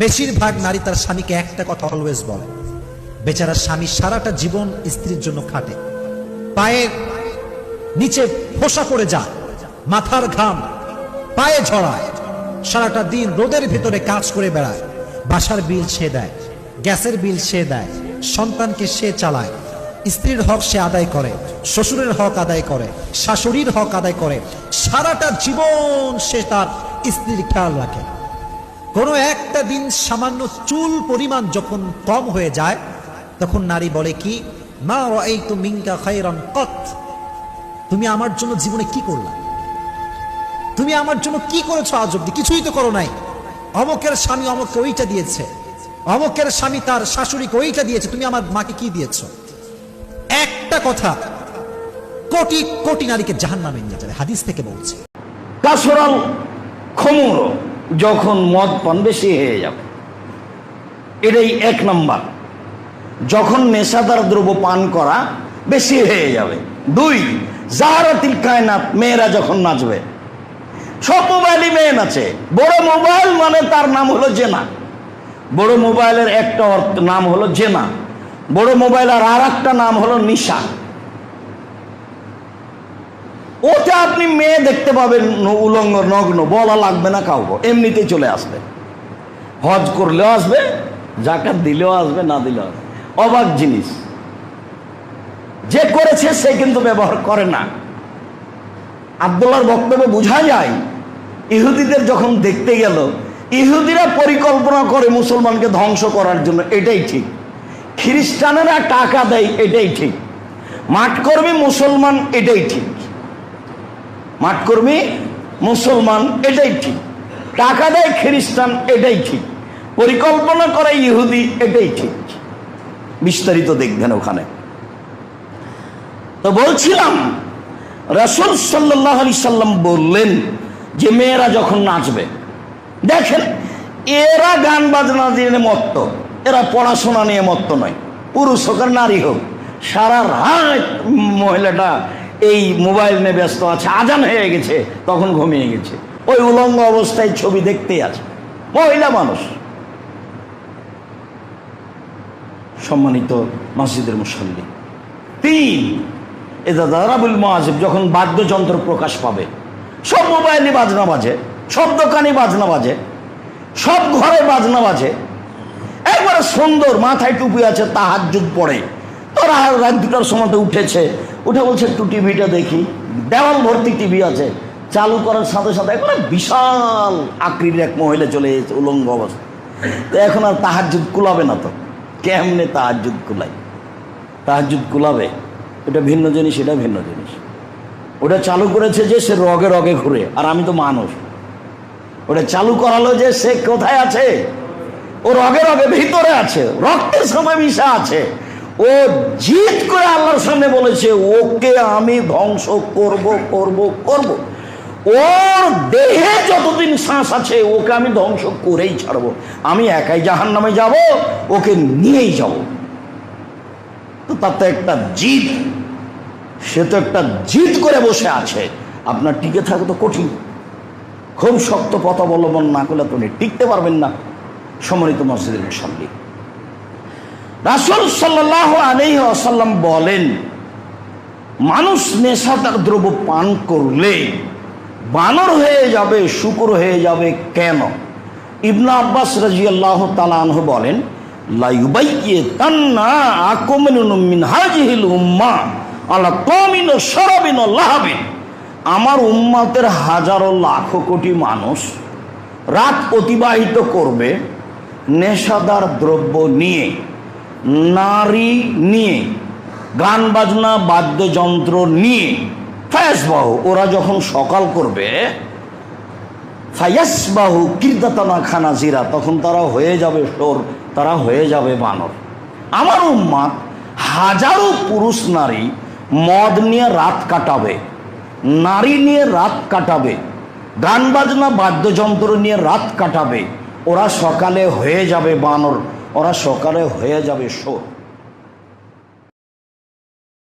বেশিরভাগ নারী তার স্বামীকে একটা কথা অলওয়েজ বলে বেচারা স্বামী সারাটা জীবন স্ত্রীর জন্য খাটে। পায়ের নিচে ফোসা পড়ে যায়, মাথার ঘাম, পায়ে ঝড়ায় সারাটা দিন রোদের ভিতরে কাজ করে বেড়ায়, বাসার বিল সে দেয়, গ্যাসের বিল সে দেয়, সন্তানকে সে চালায়, স্ত্রীর হক সে আদায় করে, শ্বশুরের হক আদায় করে, শাশুড়ির হক আদায় করে, সারাটা জীবন সে তার স্ত্রীর খেয়াল রাখে। কোনো একটা দিন সামান্য চুল পরিমাণ যখন কম হয়ে যায়, তখন নারী বলে কি, মা এই তো মিঙ্কা খাইরান কত? তুমি আমার জন্য জীবনে কি করলা? তুমি আমার জন্য কি করেছ আজ অব্দি কিছুই তো করো নাই। অমকের স্বামী অমককে ওইটা দিয়েছে। অমকের স্বামী তার শাশুড়িকে ওইটা দিয়েছে। তুমি আমার মাকে কি দিয়েছ? একটা কথা, কোটি কোটি নারীকে জাহান নামে নিয়ে যাবে, হাদিস থেকে বলছে। কাসরাল যখন মদ পান, বেশি হয়ে যাবে। এটাই এক নাম্বার। যখন নেশাদার দ্রব্য পান করা, বেশি হয়ে যাবে। দুই, জাহারাতিল কায়নাত, মেয়েরা যখন নাচবে। সব মোবাইলই মেয়ে নাচে। বড় মোবাইল মানে তার নাম হলো জেনা। বড় মোবাইলের একটা নাম হলো জেনা। বড় মোবাইলের আর একটা নাম হলো নিশা। ওতে আপনি মেয়ে দেখতে পাবেন উলঙ্গ, নগ্ন, বলা লাগবে না কাউকে। এমনিতেই চলে আসবে। হজ করলেও আসবে, জাকাত দিলেও আসবে, না দিলেও আসবে। অবাক জিনিস। যে করেছে সে কিন্তু ব্যবহার করে না। আবদুল্লার বক্তব্যে বোঝা যায়, ইহুদিদের যখন দেখতে গেল, ইহুদিরা পরিকল্পনা করে মুসলমানকে ধ্বংস করার জন্য, এটাই ঠিক। খ্রিস্টানেরা টাকা দেয়, এটাই ঠিক। মাঠকর্মী মুসলমান, এটাই ঠিক। মাঠকর্মী, মুসলমান, এটাই ঠিক। টাকা দেয় খ্রিস্টান, এটাই ঠিক। পরিকল্পনা করে ইহুদি, এটাই ঠিক। বিস্তারিত দেখবেন ওখানে। তো বলছিলাম, রাসুল সাল্লাহ আলি সাল্লাম বললেন যে মেয়েরা যখন নাচবে, দেখেন, এরা গান বাজনা দিয়ে মত্ত, এরা পড়াশোনা নিয়ে মত্ত নয়। পুরুষ হোক আর নারী হোক, সারা রাত মহিলাটা এই মোবাইল নিয়ে ব্যস্ত আছে, আজান হয়ে গেছে, তখন ঘুমিয়ে গেছে। ওই উলঙ্গ অবস্থায় ছবি দেখতেই আছে। মহিলা মানুষ। সম্মানিত মসজিদের মুসল্লি। তিন এটা দারাবুল মহাজিব যখন বাদ্যযন্ত্র প্রকাশ পাবে, সব মোবাইলে বাজনা বাজে, সব দোকানে বাজনা বাজে, সব ঘরে বাজনা বাজে। একবারে সুন্দর, মাথায় টুপি আছে তাহাজুদ পড়ে। তোরা রাত দুটার সময় উঠেছে। উঠে বলছে, একটু টিভিটা দেখি। দেওয়াল ভর্তি টিভি আছে। চালু করার সাথে সাথে বিশাল আকৃতির এক মহিলা চলে উলঙ্গ অবস্থা। তো এখন আর কুলাবে না তো। কেমনে কুলাবে? এটা ভিন্ন জিনিস, এটা ভিন্ন জিনিস। ওটা চালু করেছে যে সে রগে রগে ঘুরে, আর আমি তো মানুষ। ওটা চালু করালো যে সে কোথায় আছে? ও রগে রগে ভিতরে আছে, রক্তের সময় মিশা আছে। ও জিত করে আল্লাহর সামনে বলেছে, ওকে আমি ধ্বংস করব করব করব। ওর দেহে যতদিন শ্বাস আছে, ওকে আমি ধ্বংস করেই ছাড়বো। আমি একাই জাহান নামে যাব, ওকে নিয়েই যাব। তো তার তো একটা জিদ, সে তো একটা জিদ করে বসে আছে। আপনার টিকে থাকা তো কঠিন। খুব শক্ত পথ অবলম্বন না করলে আপনি টিকতে পারবেন না। সম্মানিত মসজিদের মুসল্লি রাসুল সাল্লাহ আলহি আসাল্লাম বলেন, মানুষ নেশাদার দ্রব্য পান করলে বানর হয়ে যাবে, শুকুর হয়ে যাবে কেন? ইবনা আব্বাস রাজি আল্লাহ তালাহ বলেন লাইবাইয়ে তান্না আকমিন মিন হাজিহিল উম্মা আলা কমিন সরাবিন লাহাবিন। আমার উম্মাতের হাজারো লাখো কোটি মানুষ রাত অতিবাহিত করবে নেশাদার দ্রব্য নিয়ে। নারী নিয়ে, গান বাজনা, বাদ্যযন্ত্র নিয়ে, ফায়াসবাহু, ওরা যখন সকাল করবে, ফায়াসবাহু কীর্তাতনা খানা জিরা, তখন তারা হয়ে যাবে সোর তারা হয়ে যাবে বানর। আমার উম্মাদ হাজারো পুরুষ নারী মদ নিয়ে রাত কাটাবে, নারী নিয়ে রাত কাটাবে, গান বাজনা, বাদ্যযন্ত্র নিয়ে রাত কাটাবে, ওরা সকালে হয়ে যাবে বানর। ওরা সকালে হয়ে যাবে সোর